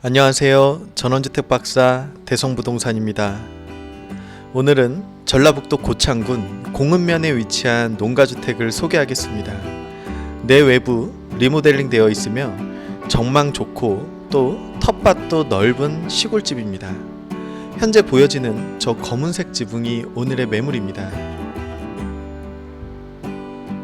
안녕하세요. 전원주택 박사 대성부동산입니다. 오늘은 전라북도 고창군 공읍면에 위치한 농가주택을 소개하겠습니다. 내외부 리모델링 되어 있으며 정망 좋고 또 텃밭도 넓은 시골집입니다. 현재 보여지는 저 검은색 지붕이 오늘의 매물입니다.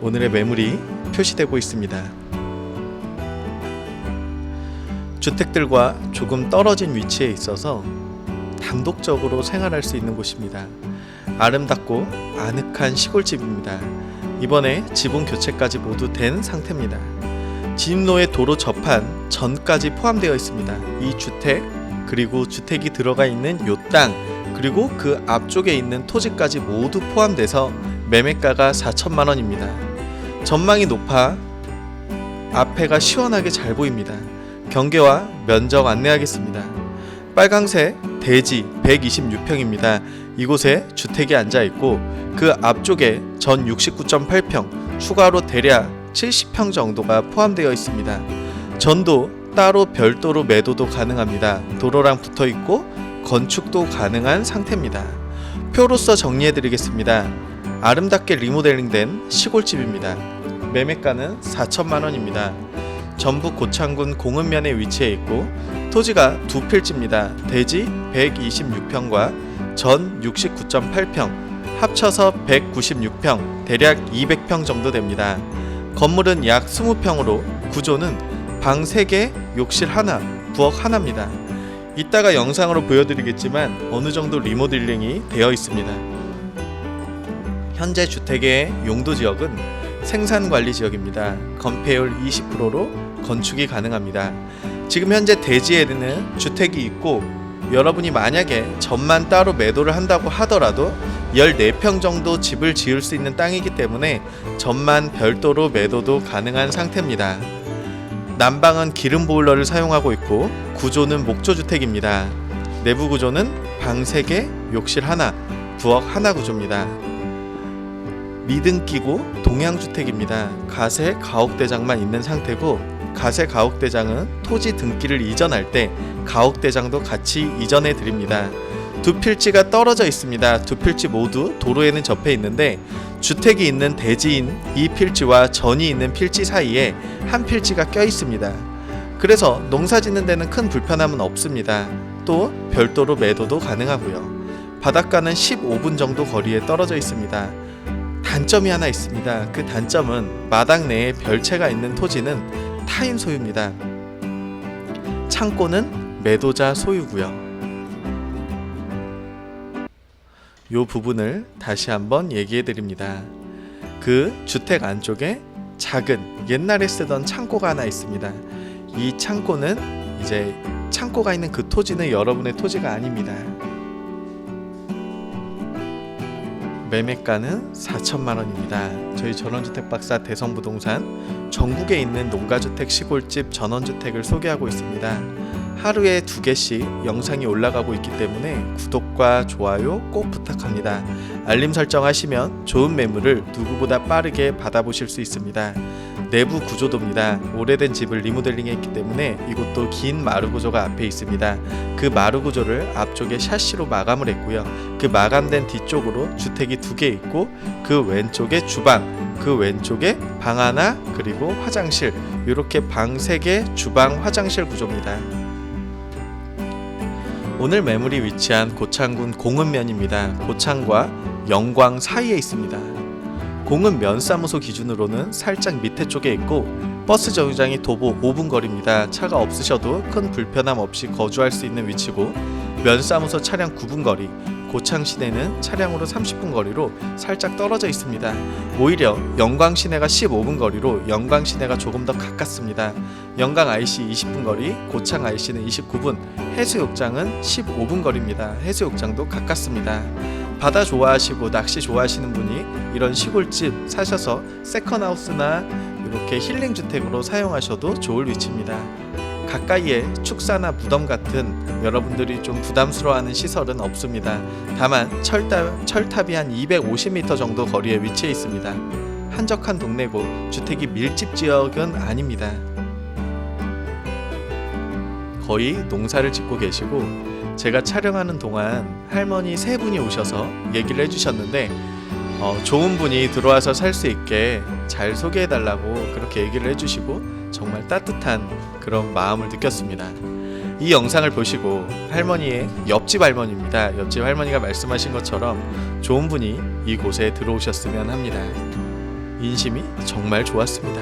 오늘의 매물이 표시되고 있습니다. 주택들과 조금 떨어진 위치에 있어서 단독적으로 생활할 수 있는 곳입니다. 아름답고 아늑한 시골집입니다. 이번에 지붕 교체까지 모두 된 상태입니다. 진입로에 도로 접한 전까지 포함되어 있습니다. 이 주택 그리고 주택이 들어가 있는 요 땅 그리고 그 앞쪽에 있는 토지까지 모두 포함돼서 매매가가 4천만 원입니다. 전망이 높아 앞에가 시원하게 잘 보입니다. 경계와 면적 안내하겠습니다. 빨강색 대지 126평입니다. 이곳에 주택이 앉아 있고 그 앞쪽에 전 69.8평, 추가로 대략 70평 정도가 포함되어 있습니다. 전도 따로 별도로 매도도 가능합니다. 도로랑 붙어 있고 건축도 가능한 상태입니다. 표로서 정리해 드리겠습니다. 아름답게 리모델링된 시골집입니다. 매매가는 4천만 원입니다. 전북 고창군 공읍면에 위치해 있고 토지가 두 필지입니다. 대지 126평과 전 69.8평 합쳐서 196평 대략 200평 정도 됩니다. 건물은 약 20평으로 구조는 방 3개, 욕실 하나, 부엌 하나입니다. 이따가 영상으로 보여드리겠지만 어느 정도 리모델링이 되어 있습니다. 현재 주택의 용도 지역은 생산 관리 지역입니다. 건폐율 20%로 건축이 가능합니다. 지금 현재 대지에는 주택이 있고 여러분이 만약에 전만 따로 매도를 한다고 하더라도 14평 정도 집을 지을 수 있는 땅이기 때문에 전만 별도로 매도도 가능한 상태입니다. 난방은 기름 보일러를 사용하고 있고 구조는 목조 주택입니다. 내부 구조는 방 3개, 욕실 하나, 부엌 하나 구조입니다. 미등 끼고 동양 주택입니다. 가세 가옥 대장만 있는 상태고 가세 가옥대장은 토지 등기를 이전할 때 가옥대장도 같이 이전해 드립니다. 두 필지가 떨어져 있습니다. 두 필지 모두 도로에는 접해 있는데 주택이 있는 대지인 이 필지와 전이 있는 필지 사이에 한 필지가 껴 있습니다. 그래서 농사 짓는 데는 큰 불편함은 없습니다. 또 별도로 매도도 가능하고요. 바닷가는 15분 정도 거리에 떨어져 있습니다. 단점이 하나 있습니다. 그 단점은 마당 내에 별채가 있는 토지는 타인 소유입니다. 창고는 매도자 소유고요. 요 부분을 다시 한번 얘기해 드립니다. 그 주택 안쪽에 작은 옛날에 쓰던 창고가 하나 있습니다. 이 창고는 이제 창고가 있는 그 토지는 여러분의 토지가 아닙니다. 매매가는 4천만 원입니다. 저희 전원주택 박사 대성 부동산 전국에 있는 농가주택 시골집 전원주택을 소개하고 있습니다. 하루에 두 개씩 영상이 올라가고 있기 때문에 구독과 좋아요 꼭 부탁합니다. 알림 설정하시면 좋은 매물을 누구보다 빠르게 받아보실 수 있습니다. 내부 구조도입니다. 오래된 집을 리모델링했기 때문에 이곳도 긴 마루 구조가 앞에 있습니다. 그 마루 구조를 앞쪽에 샤시로 마감을 했고요. 그 마감된 뒤쪽으로 주택이 두 개 있고 그 왼쪽에 주방, 그 왼쪽에 방 하나 그리고 화장실 이렇게 방 세 개, 주방, 화장실 구조입니다. 오늘 매물이 위치한 고창군 공읍면입니다. 고창과 영광 사이에 있습니다. 공은 면사무소 기준으로는 살짝 밑에 쪽에 있고 버스 정류장이 도보 5분 거리입니다. 차가 없으셔도 큰 불편함 없이 거주할 수 있는 위치고 면사무소 차량 9분 거리, 고창 시내는 차량으로 30분 거리로 살짝 떨어져 있습니다. 오히려 영광 시내가 15분 거리로 영광 시내가 조금 더 가깝습니다. 영광 IC 20분 거리, 고창 IC는 29분, 해수욕장은 15분 거리입니다. 해수욕장도 가깝습니다. 바다 좋아하시고 낚시 좋아하시는 분이 이런 시골집 사셔서 세컨하우스나 이렇게 힐링 주택으로 사용하셔도 좋을 위치입니다. 가까이에 축사나 무덤 같은 여러분들이 좀 부담스러워하는 시설은 없습니다. 다만 철탑, 철탑이 한 250m 정도 거리에 위치해 있습니다. 한적한 동네고 주택이 밀집 지역은 아닙니다. 거의 농사를 짓고 계시고 제가 촬영하는 동안 할머니 세 분이 오셔서 얘기를 해주셨는데 어, 좋은 분이 들어와서 살 수 있게 잘 소개해달라고 그렇게 얘기를 해주시고 정말 따뜻한 그런 마음을 느꼈습니다. 이 영상을 보시고 할머니의 옆집 할머니입니다. 옆집 할머니가 말씀하신 것처럼 좋은 분이 이곳에 들어오셨으면 합니다. 인심이 정말 좋았습니다.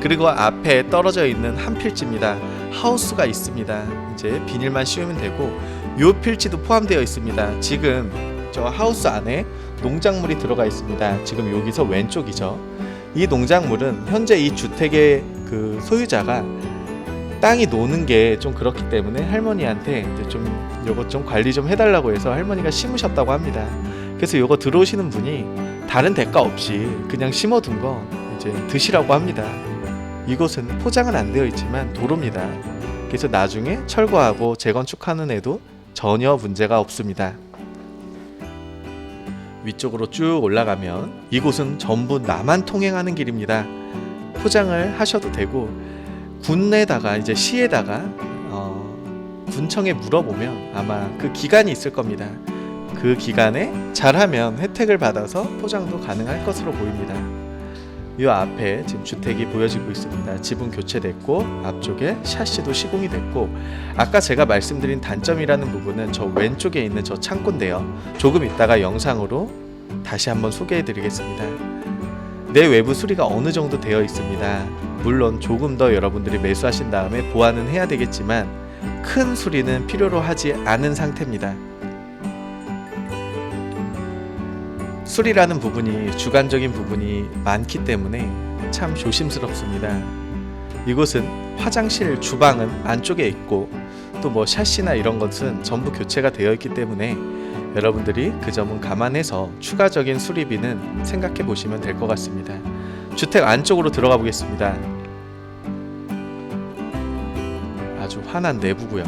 그리고 앞에 떨어져 있는 한 필지입니다. 하우스가 있습니다. 이제 비닐만 씌우면 되고 요 필지도 포함되어 있습니다. 지금 저 하우스 안에 농작물이 들어가 있습니다. 지금 여기서 왼쪽이죠. 이 농작물은 현재 이 주택의 그 소유자가 땅이 노는 게 좀 그렇기 때문에 할머니한테 이제 좀 요것 좀 관리 좀 해달라고 해서 할머니가 심으셨다고 합니다. 그래서 요거 들어오시는 분이 다른 대가 없이 그냥 심어둔 거 이제 드시라고 합니다. 이곳은 포장은 안 되어 있지만 도로입니다. 그래서 나중에 철거하고 재건축하는 애도 전혀 문제가 없습니다. 위쪽으로 쭉 올라가면 이곳은 전부 나만 통행하는 길입니다. 포장을 하셔도 되고 군에다가 이제 시에다가 어, 군청에 물어보면 아마 그 기간이 있을 겁니다. 그 기간에 잘하면 혜택을 받아서 포장도 가능할 것으로 보입니다. 이 앞에 지금 주택이 보여지고 있습니다. 지붕 교체됐고 앞쪽에 샤시도 시공이 됐고 아까 제가 말씀드린 단점이라는 부분은 저 왼쪽에 있는 저 창고인데요. 조금 있다가 영상으로 다시 한번 소개해 드리겠습니다. 내 외부 수리가 어느 정도 되어 있습니다. 물론 조금 더 여러분들이 매수하신 다음에 보완은 해야 되겠지만 큰 수리는 필요로 하지 않은 상태입니다. 수리라는 부분이 주관적인 부분이 많기 때문에 참 조심스럽습니다. 이곳은 화장실, 주방은 안쪽에 있고 또 뭐 샤시나 이런 것은 전부 교체가 되어 있기 때문에 여러분들이 그 점은 감안해서 추가적인 수리비는 생각해 보시면 될 것 같습니다. 주택 안쪽으로 들어가 보겠습니다. 아주 환한 내부고요.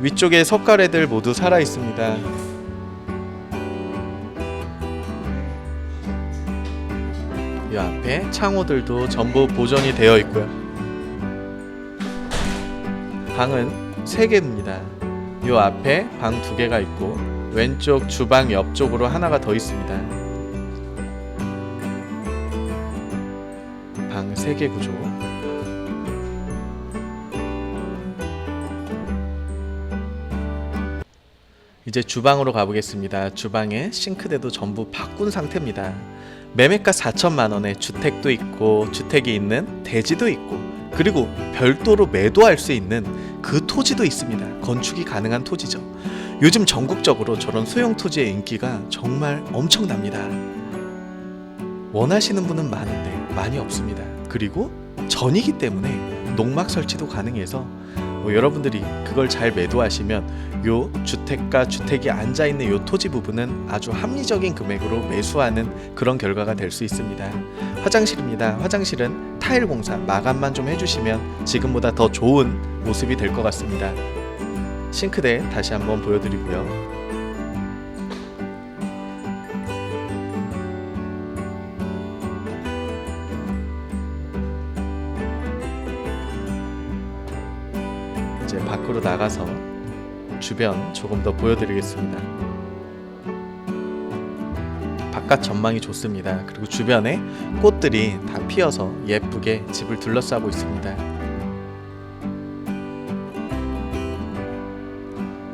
위쪽에 석가래들 모두 살아 있습니다. 이 앞에 창호들도 전부 보존이 되어 있고요. 방은 3개입니다. 이 앞에 방 2개가 있고 왼쪽 주방 옆쪽으로 하나가 더 있습니다. 방 3개 구조. 이제 주방으로 가보겠습니다. 주방에 싱크대도 전부 바꾼 상태입니다. 매매가 4천만 원에 주택도 있고 주택이 있는 대지도 있고 그리고 별도로 매도할 수 있는 그 토지도 있습니다. 건축이 가능한 토지죠. 요즘 전국적으로 저런 소형 토지의 인기가 정말 엄청납니다. 원하시는 분은 많은데 많이 없습니다. 그리고 전이기 때문에 농막 설치도 가능해서 뭐 여러분들이 그걸 잘 매도하시면 요 주택과 주택이 앉아 있는 요 토지 부분은 아주 합리적인 금액으로 매수하는 그런 결과가 될 수 있습니다. 화장실입니다. 화장실은 타일 공사 마감만 좀 해주시면 지금보다 더 좋은 모습이 될 것 같습니다. 싱크대 다시 한번 보여드리고요. 밖으로 나가서 주변 조금 더 보여드리겠습니다. 바깥 전망이 좋습니다. 그리고 주변에 꽃들이 다 피어서 예쁘게 집을 둘러싸고 있습니다.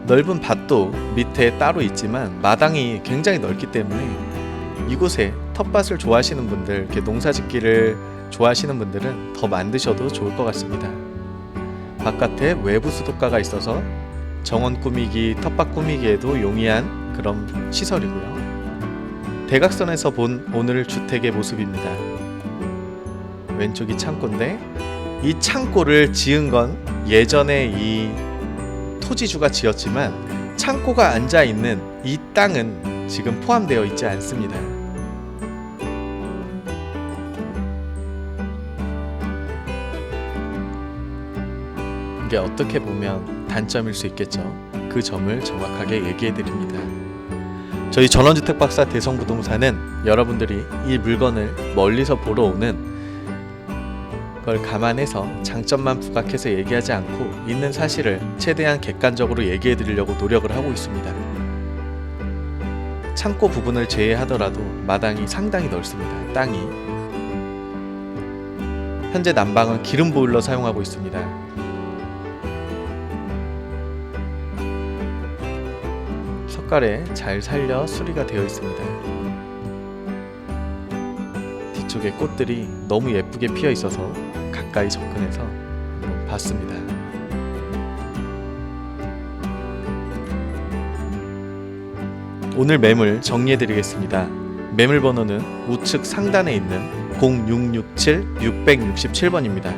넓은 밭도 밑에 따로 있지만 마당이 굉장히 넓기 때문에 이곳에 텃밭을 좋아하시는 분들, 이렇게 농사 짓기를 좋아하시는 분들은 더 만드셔도 좋을 것 같습니다. 바깥에 외부 수도가가 있어서 정원 꾸미기, 텃밭 꾸미기에도 용이한 그런 시설이고요. 대각선에서 본 오늘 주택의 모습입니다. 왼쪽이 창고인데 이 창고를 지은 건 예전에 이 토지주가 지었지만 창고가 앉아 있는 이 땅은 지금 포함되어 있지 않습니다. 이게 어떻게 보면 단점일 수 있겠죠. 그 점을 정확하게 얘기해 드립니다. 저희 전원주택 박사 대성부동산은 여러분들이 이 물건을 멀리서 보러 오는 걸 감안해서 장점만 부각해서 얘기하지 않고 있는 사실을 최대한 객관적으로 얘기해 드리려고 노력을 하고 있습니다. 창고 부분을 제외하더라도 마당이 상당히 넓습니다. 땅이 현재 난방은 기름 보일러 사용하고 있습니다. 석가래 잘 살려 수리가 되어 있습니다. 뒤쪽에 꽃들이 너무 예쁘게 피어 있어서 가까이 접근해서 봤습니다. 오늘 매물 정리해 드리겠습니다. 매물 번호는 우측 상단에 있는 0667-667번입니다.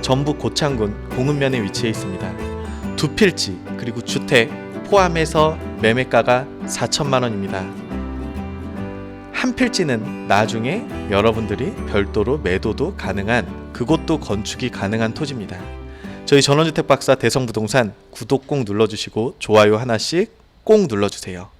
전북 고창군 공읍면에 위치해 있습니다. 두 필지 그리고 주택 포함해서 매매가가 4천만 원입니다. 한 필지는 나중에 여러분들이 별도로 매도도 가능한 그곳도 건축이 가능한 토지입니다. 저희 전원주택 박사 대성부동산 구독 꼭 눌러주시고 좋아요 하나씩 꼭 눌러주세요.